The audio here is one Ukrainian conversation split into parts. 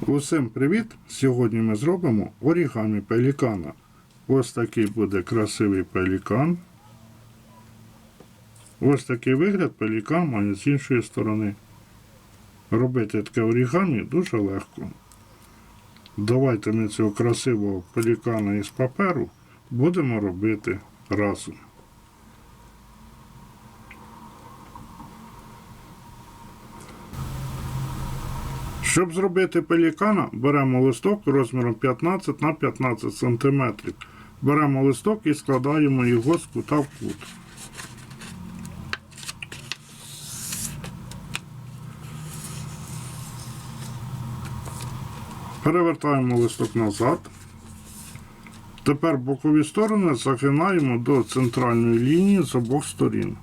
Усім привіт! Сьогодні ми зробимо орігамі пелікана. Ось такий буде красивий пелікан. Ось такий вигляд пелікан має з іншої сторони. Робити таке орігамі дуже легко. Давайте ми цього красивого пелікана із паперу будемо робити разом. Щоб зробити пелікана, беремо листок розміром 15 на 15 см. Беремо листок і складаємо його з кута в кут. Перевертаємо листок назад. Тепер бокові сторони загинаємо до центральної лінії з обох сторін.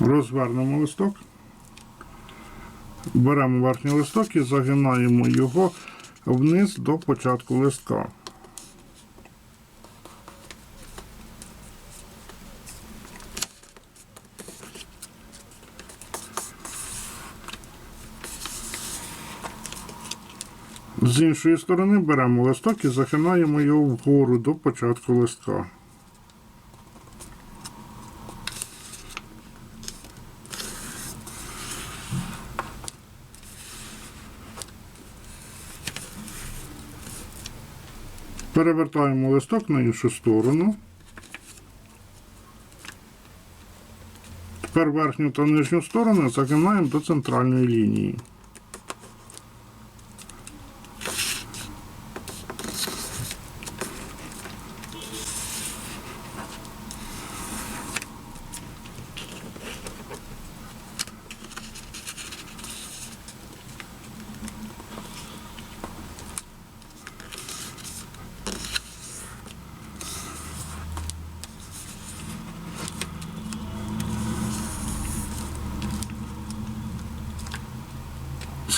Розвернемо листок. Беремо верхній листок і загинаємо його вниз до початку листка. З іншої сторони беремо листок і загинаємо його вгору до початку листка. Перевертаємо листок на іншу сторону. Тепер верхню та нижню сторону загинаємо до центральної лінії.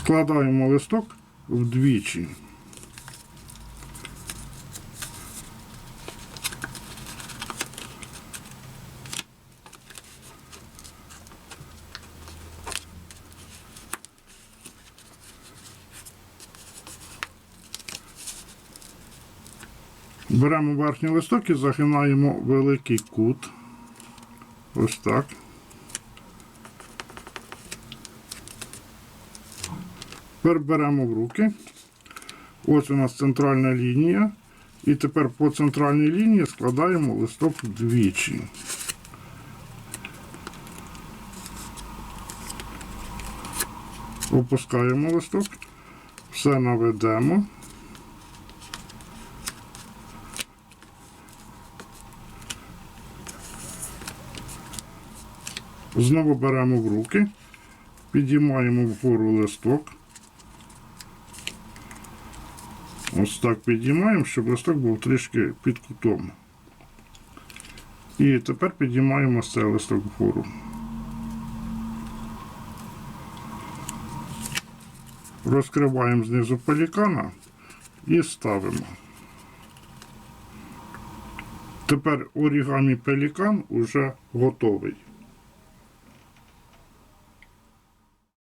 Складаємо листок вдвічі. Беремо верхній листок і загинаємо великий кут. Ось так. Тепер беремо в руки. Ось у нас центральна лінія. І тепер по центральній лінії складаємо листок вдвічі. Опускаємо листок, все наведемо. Знову беремо в руки, підіймаємо вгору листок. Ось так підіймаємо, щоб листок був трішки під кутом. І тепер підіймаємо цей листок вгору. Розкриваємо знизу пелікана і ставимо. Тепер орігамі пелікан уже готовий.